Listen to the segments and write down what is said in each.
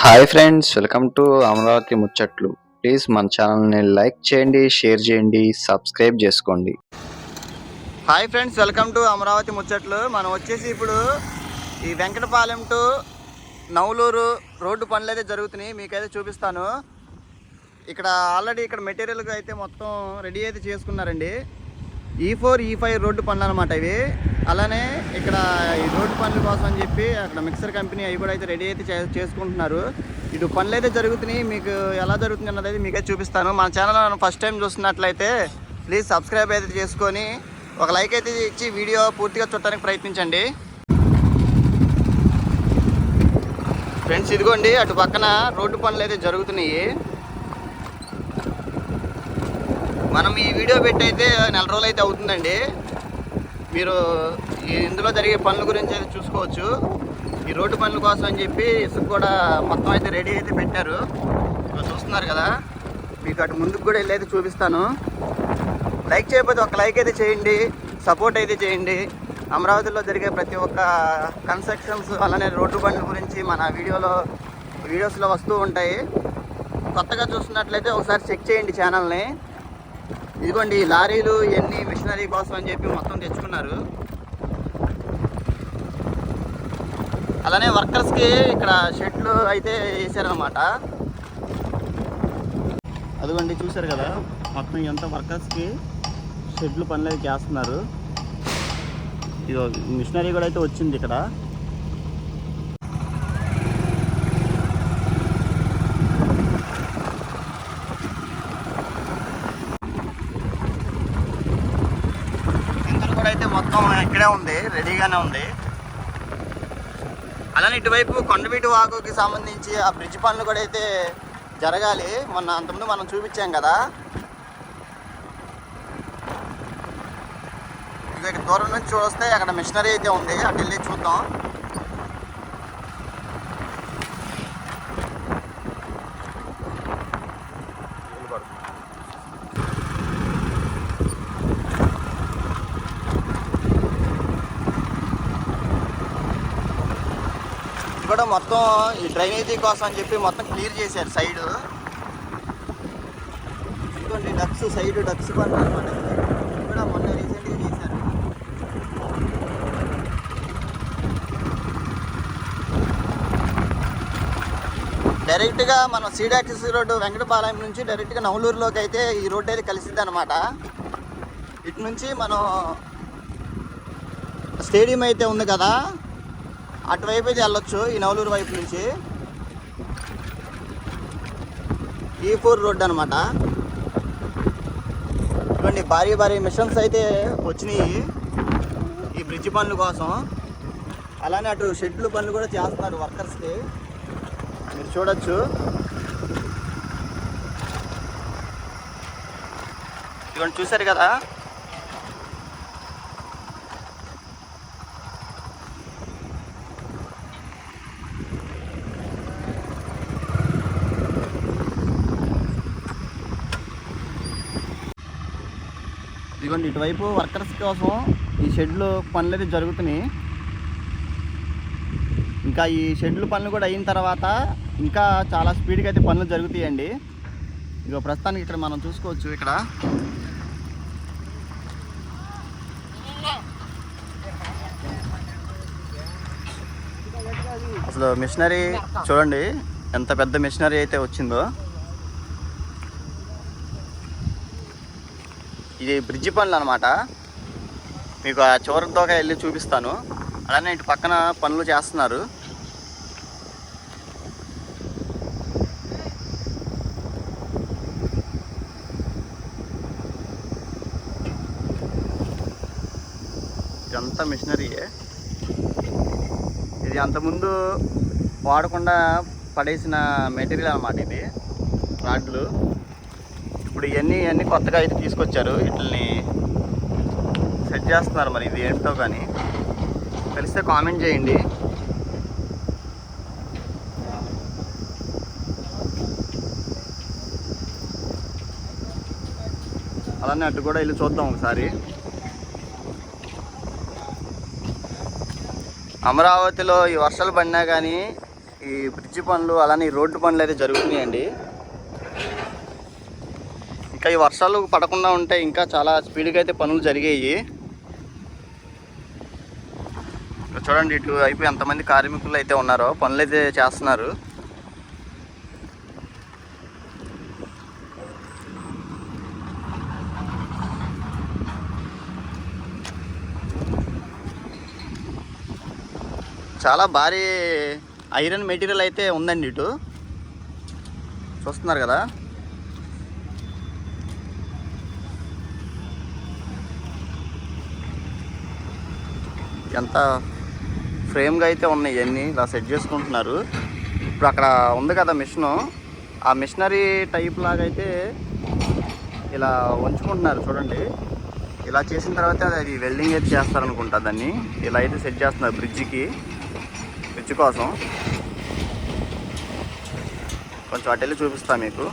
Hi friends welcome to Amaravati ముచ్చట్లు. Please మన ఛానల్ని లైక్ చేయండి షేర్ చేయండి సబ్స్క్రైబ్ చేసుకోండి. Hi friends welcome to Amaravati ముచ్చట్లు. మనం వచ్చేసి ఇప్పుడు ఈ వెంకటపాలెం టు నవలూరు రోడ్డు పనులు అయితే జరుగుతున్నాయి. మీకైతే చూపిస్తాను. ఇక్కడ ఆల్రెడీ ఇక్కడ మెటీరియల్గా అయితే మొత్తం రెడీ అయితే చేసుకున్నారండి. ఈ ఫోర్ ఈ ఫైవ్ రోడ్డు పనులు అనమాట ఇవి. అలానే ఇక్కడ ఈ రోడ్డు పనుల కోసం అని చెప్పి అక్కడ మిక్సర్ కంపెనీ అవి కూడా అయితే రెడీ అయితే చే- చేసుకుంటున్నారు. ఇటు పనులు అయితే జరుగుతున్నాయి. మీకు ఎలా జరుగుతుంది అన్నది అయితే మీకే చూపిస్తాను. మన ఛానల్ ఫస్ట్ టైం చూస్తున్నట్లయితే ప్లీజ్ సబ్స్క్రైబ్ అయితే చేసుకొని ఒక లైక్ అయితే ఇచ్చి వీడియో పూర్తిగా చూడటానికి ప్రయత్నించండి. ఫ్రెండ్స్ ఇదిగోండి అటు పక్కన రోడ్డు పనులు అయితే జరుగుతున్నాయి. మనం ఈ వీడియో పెట్టి అయితే నెల రోజులు అయితే అవుతుందండి. మీరు ఇందులో జరిగే పనుల గురించి అయితే చూసుకోవచ్చు. ఈ రోడ్డు పనుల కోసం అని చెప్పి ఇసుక కూడా మొత్తం అయితే రెడీ అయితే పెట్టారు. చూస్తున్నారు కదా? మీకు అటు ముందుకు కూడా వెళ్ళి అయితే చూపిస్తాను. లైక్ చేయకపోతే ఒక లైక్ అయితే చేయండి. సపోర్ట్ అయితే చేయండి. అమరావతిలో జరిగే ప్రతి ఒక్క కన్స్ట్రక్షన్స్ అలానే రోడ్డు పనుల గురించి మన వీడియోలో వీడియోస్లో వస్తూ ఉంటాయి. కొత్తగా చూస్తున్నట్లయితే ఒకసారి చెక్ చేయండి ఛానల్ని. ఇదిగోండి లారీలు ఇవన్నీ మిషనరీ కోసం అని చెప్పి మొత్తం తెచ్చుకున్నారు. అలానే వర్కర్స్కి ఇక్కడ షెడ్లు అయితే వేసారనమాట అదిగోండి చూసారు కదా మొత్తం ఎంత వర్కర్స్కి షెడ్లు పనులు అయితే చేస్తున్నారు. ఇది మిషనరీ కూడా అయితే వచ్చింది ఇక్కడ ఇంటర్ కూడా అయితే మొత్తం ఇక్కడే ఉంది రెడీగానే ఉంది. అలానే ఇటువైపు కొండవీటి వాగుకి సంబంధించి ఆ బ్రిడ్జ్ పనులు కూడా అయితే జరగాలి. మొన్న అంతకుముందు మనం చూపించాం కదా. ఇక ఇక్కడ దూరం నుంచి చూస్తే అక్కడ మిషనరీ అయితే ఉంది. అటు వెళ్ళి చూద్దాం. ఇది కూడా మొత్తం ఈ డ్రైనేజీ కోసం అని చెప్పి మొత్తం క్లియర్ చేశారు సైడ్. ఇదిగోండి డక్స్ సైడ్ డక్స్ పనులు అనమాట కూడా మొన్న రీసెంట్గా చేశారు. డైరెక్ట్గా మనం సీడాక్సిస్ రోడ్డు వెంకటపాలయం నుంచి డైరెక్ట్గా నవలూరులోకి అయితే ఈ రోడ్డు అయితే కలిసిద్ది అనమాట ఇటు నుంచి మనం స్టేడియం అయితే ఉంది కదా. అటువైపు అయితే వెళ్ళొచ్చు ఈ నవలూరు వైపు నుంచి. ఈ ఫోర్ రోడ్ అనమాట ఇటువంటి భారీ భారీ మిషన్స్ అయితే వచ్చినాయి ఈ బ్రిడ్జ్ పనుల కోసం. అలానే అటు షెడ్లు పనులు కూడా చేస్తున్నారు వర్కర్స్కి. మీరు చూడొచ్చు. ఇవన్నీ చూశారు కదా? ఇదిగోండి ఇటువైపు వర్కర్స్ కోసం ఈ షెడ్లు పనులు అయితే జరుగుతున్నాయి. ఇంకా ఈ షెడ్లు పనులు కూడా అయిన తర్వాత ఇంకా చాలా స్పీడ్గా అయితే పనులు జరుగుతాయండి. ఇక ప్రస్తుతానికి ఇక్కడ మనం చూసుకోవచ్చు ఇక్కడ. అసలు మిషనరీ చూడండి ఎంత పెద్ద మిషనరీ అయితే వచ్చిందో. ఇది బ్రిడ్జి పనులు అనమాట మీకు ఆ చివరి వెళ్ళి చూపిస్తాను. అలానే ఇటు పక్కన పనులు చేస్తున్నారు. ఇదంతా మిషనరీయే ఇది అంతకుముందు వాడకుండా పడేసిన మెటీరియల్ అనమాట ఇది. రాడ్లు. ఇప్పుడు ఇవన్నీ ఇవన్నీ కొత్తగా అయితే తీసుకొచ్చారు. వీటిని సెట్ చేస్తున్నారు మరి ఇది ఏంటో కానీ. తెలిస్తే కామెంట్ చేయండి. అలానే అటు కూడా వెళ్ళి చూద్దాం ఒకసారి. అమరావతిలో ఈ వర్షాలు పడినా కానీ ఈ బ్రిడ్జి పనులు అలానే ఈ రోడ్డు పనులు అయితే జరుగుతున్నాయండి. ఇంకా ఈ వర్షాలు పడకుండా ఉంటే ఇంకా చాలా స్పీడ్గా అయితే పనులు జరిగాయి. చూడండి ఇటు వైపు ఎంతమంది కార్మికులు అయితే ఉన్నారో పనులు అయితే చేస్తున్నారు. చాలా భారీ ఐరన్ మెటీరియల్ అయితే ఉందండి ఇటు. చూస్తున్నారు కదా? ఎంత ఫ్రేమ్గా అయితే ఉన్నాయి ఇవన్నీ. ఇలా సెట్ చేసుకుంటున్నారు. ఇప్పుడు అక్కడ ఉంది కదా మిషను ఆ మిషనరీ టైప్ లాగా అయితే ఇలా ఉంచుకుంటున్నారు చూడండి. ఇలా చేసిన తర్వాత అది వెల్డింగ్ అయితే చేస్తారనుకుంటా దాన్ని. ఇలా అయితే సెట్ చేస్తున్నారు బ్రిడ్జికి బ్రిడ్జ్ కోసం. కొంచెం అటు వెళ్ళి చూపిస్తా మీకు.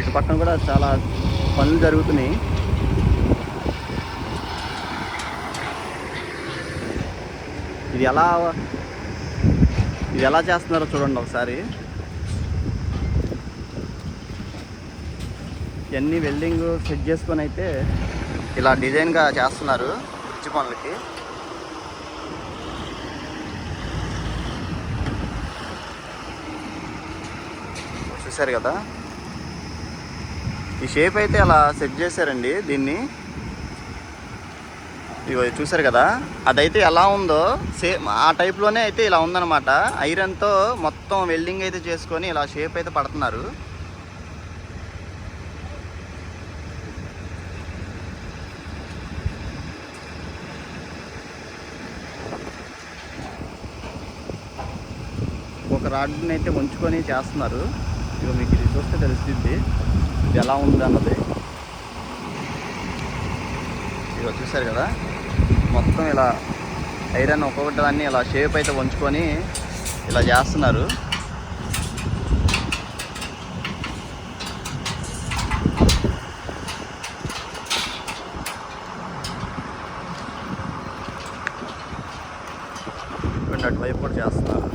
ఇటు పక్కన కూడా చాలా పనులు జరుగుతున్నాయి. ఇది ఎలా ఇది ఎలా చేస్తున్నారో చూడండి ఒకసారి. ఇవన్నీ వెల్డింగ్ సెట్ చేసుకొని అయితే ఇలా డిజైన్గా చేస్తున్నారు పిచ్చి పనులకి. చూసారు కదా? ఈ షేప్ అయితే అలా సెట్ చేశారండి దీన్ని. ఇవి చూసారు కదా? అదైతే ఎలా ఉందో సేమ్ ఆ టైప్లోనే అయితే ఇలా ఉందన్నమాట. ఐరన్తో మొత్తం వెల్డింగ్ అయితే చేసుకొని ఇలా షేప్ అయితే పడుతున్నారు. ఒక రాడ్ని అయితే ఉంచుకొని చేస్తున్నారు. ఇక మీకు ఇది చూస్తే తెలుస్తుంది. ఇది ఎలా ఉంది అన్నది. ఇది వచ్చేసారు కదా. మొత్తం ఇలా ఐరన్ ఒక్కొక్కటి దాన్ని ఇలా షేప్ అయితే ఉంచుకొని ఇలా చేస్తున్నారు. అటువైపు కూడా చేస్తున్నారు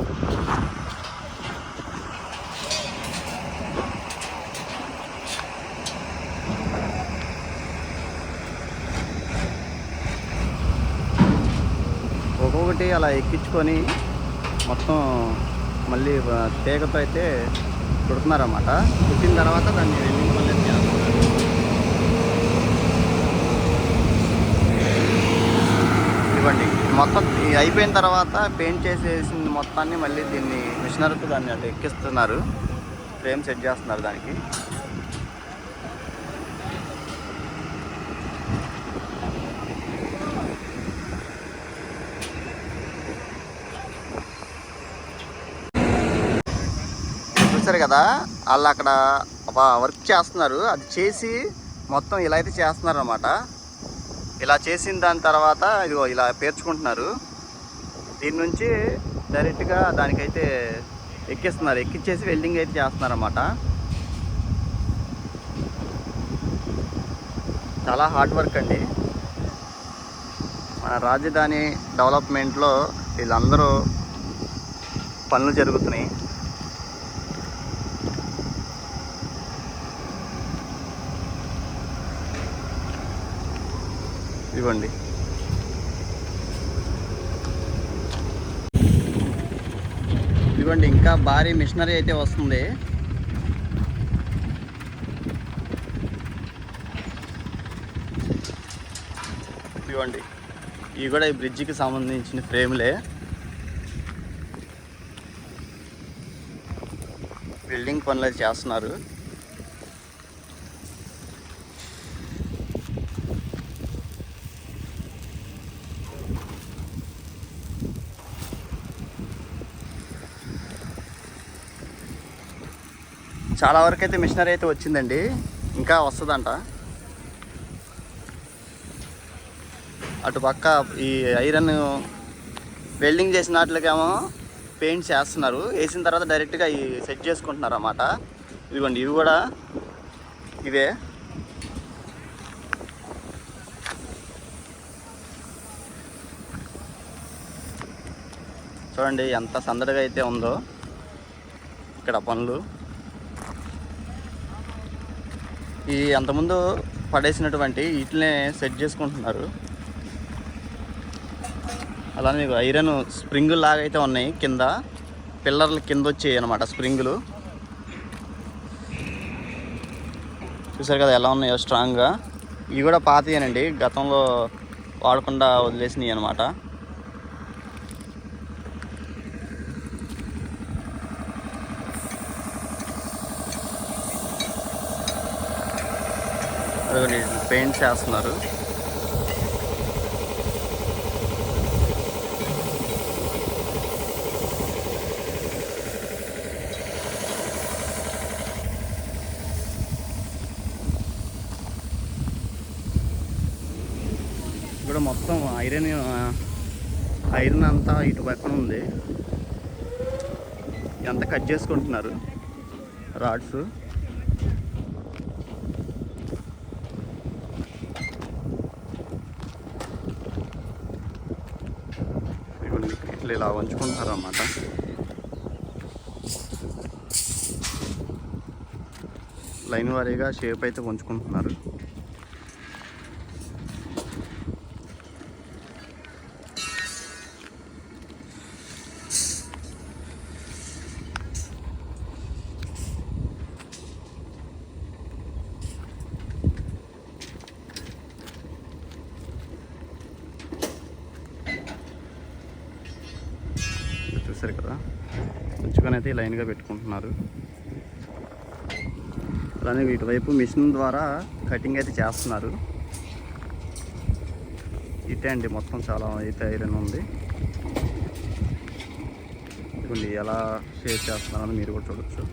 ఒక్కొక్కటి అలా ఎక్కించుకొని మొత్తం మళ్ళీ తీగతో అయితే కుడుతున్నారన్నమాట కుట్టిన తర్వాత దాన్ని వెల్డింగ్ మళ్ళీ చేస్తున్నారు. ఇవ్వండి. మొత్తం అయిపోయిన తర్వాత పెయింట్ చేసేసిన మొత్తాన్ని మళ్ళీ దీన్ని మిషనర్కు దాన్ని అట్లా ఎక్కిస్తున్నారు. ఫ్రేమ్ సెట్ చేస్తున్నారు దానికి. చూసారు కదా వాళ్ళు అక్కడ ఒక వర్క్ చేస్తున్నారు. అది చేసి మొత్తం ఇలా అయితే చేస్తున్నారు అనమాట ఇలా చేసిన దాని తర్వాత ఇదిగో ఇలా పేర్చుకుంటున్నారు. దీని నుంచి డైరెక్ట్గా దానికైతే ఎక్కిస్తున్నారు. ఎక్కిచ్చేసి వెల్డింగ్ అయితే చేస్తున్నారు అనమాట చాలా హార్డ్ వర్క్ అండి. మన రాజధాని డెవలప్మెంట్లో వీళ్ళందరూ పనులు జరుగుతున్నాయి. ఇదిగోండి ఇదిగోండి ఇంకా భారీ మిషనరీ అయితే వస్తుంది. ఇదిగోండి ఇవి కూడా ఈ బ్రిడ్జికి సంబంధించిన ఫ్రేములే. బిల్డింగ్ పనులు అయితే చేస్తున్నారు. చాలా వరకు అయితే మిషనరీ అయితే వచ్చిందండి. ఇంకా వస్తుందంట. అటు పక్క ఈ ఐరన్ వెల్డింగ్ చేసిన వాటికేమో పెయింట్స్ వేస్తున్నారు వేసిన తర్వాత డైరెక్ట్గా ఈ సెట్ చేసుకుంటున్నారు అన్నమాట ఇదిగోండి ఇవి కూడా ఇవే. చూడండి ఎంత సందడిగా అయితే ఉందో. ఇక్కడ పనులు. ఈ అంతకుముందు పడేసినటువంటి వీటినే సెట్ చేసుకుంటున్నారు. అలానే మీకు ఐరన్ స్ప్రింగ్ లాగా అయితే ఉన్నాయి కింద. పిల్లర్ల కింద వచ్చాయి అనమాట స్ప్రింగులు. చూసారు కదా ఎలా ఉన్నాయో స్ట్రాంగ్గా. ఇవి కూడా పాతయేనండి. గతంలో వాడకుండా వదిలేసినాయి అనమాట పెయింట్ చేస్తున్నారు ఇక్కడ మొత్తం ఐరన్ ఐరన్ అంతా ఇటు పక్కన ఉంది. ఎంత కట్ చేసుకుంటున్నారు? రాడ్స్. వాళ్ళు ఇలా వంచుకుంటారన్నమాట. లైన్ వారీగా షేప్ అయితే ఉంచుకుంటున్నారు అయితే లైన్గా పెట్టుకుంటున్నారు. అలానే ఇటువైపు మిషన్ ద్వారా కటింగ్ అయితే చేస్తున్నారు. ఇటే అండి మొత్తం చాలా అయితే ఐరన్ ఉంది. ఇదిగోండి ఎలా షేర్ చేస్తున్నారని మీరు కూడా చూడొచ్చు.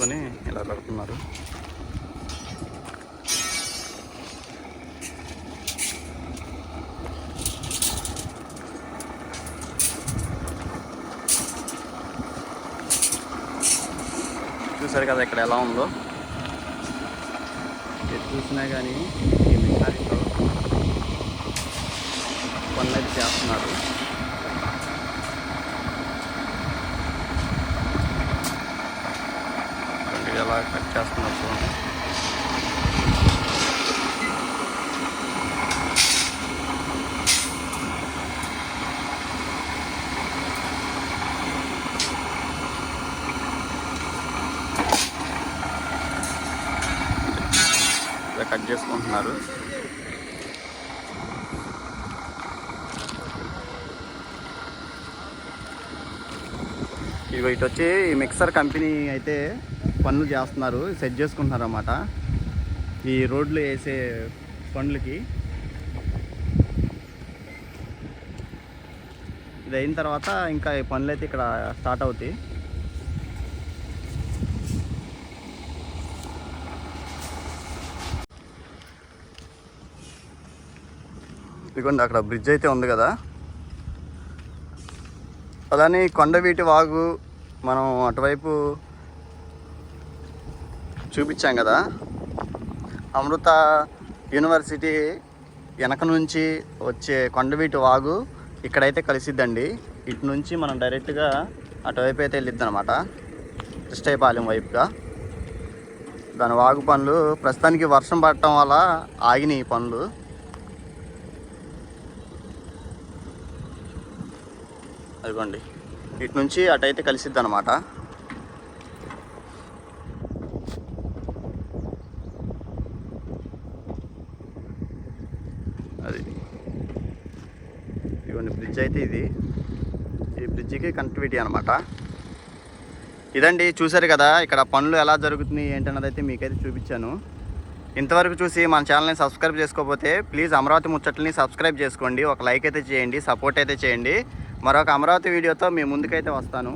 తీసుకొని ఇలా కడుతున్నారు. చూసారు కదా ఇక్కడ ఎలా ఉందో? ఎటు చూసినా కానీ ఈ మిషనరీతో పనులు అయితే చేస్తున్నారు చూడండి ఎలా కట్ చేస్తున్నారు చూడండి. ఇలా కట్ చేసుకుంటున్నారు. ఇవి ఇటు వచ్చి మిక్సర్ కంపెనీ అయితే పనులు చేస్తున్నారు సెట్ చేసుకుంటున్నారు అన్నమాట ఈ రోడ్లు వేసే పనులకి. ఇది అయిన తర్వాత ఇంకా ఈ పనులు అయితే ఇక్కడ స్టార్ట్ అవుతాయి. ఇదిగోండి అక్కడ బ్రిడ్జ్ అయితే ఉంది కదా. అలానే కొండవీటి వాగు మనం అటువైపు చూపించాం కదా. అమృత యూనివర్సిటీ వెనక నుంచి వచ్చే కొండవీటి వాగు ఇక్కడైతే కలిసిద్దండి. ఇటు నుంచి మనం డైరెక్ట్గా అటువైపు అయితే వెళ్ళిద్ది అనమాట వైపుగా. దాని వాగు పనులు ప్రస్తుతానికి వర్షం పడటం వల్ల ఆగినాయి పనులు అదిగోండి. ఇటు నుంచి అటైతే కలిసిద్ది అనమాట అది. ఇదిగోండి బ్రిడ్జ్ అయితే ఇది. ఈ బ్రిడ్జికి కనెక్టివిటీ అనమాట ఇదండి చూశారు కదా ఇక్కడ పనులు ఎలా జరుగుతున్నాయి ఏంటన్నది అయితే మీకైతే చూపించాను. ఇంతవరకు చూసి మన ఛానల్ని సబ్స్క్రైబ్ చేసుకోకపోతే ప్లీజ్ అమరావతి ముచ్చట్లని సబ్స్క్రైబ్ చేసుకోండి. ఒక లైక్ అయితే చేయండి సపోర్ట్ అయితే చేయండి. మరొక అమరావతి వీడియోతో మీ ముందుకైతే వస్తాను.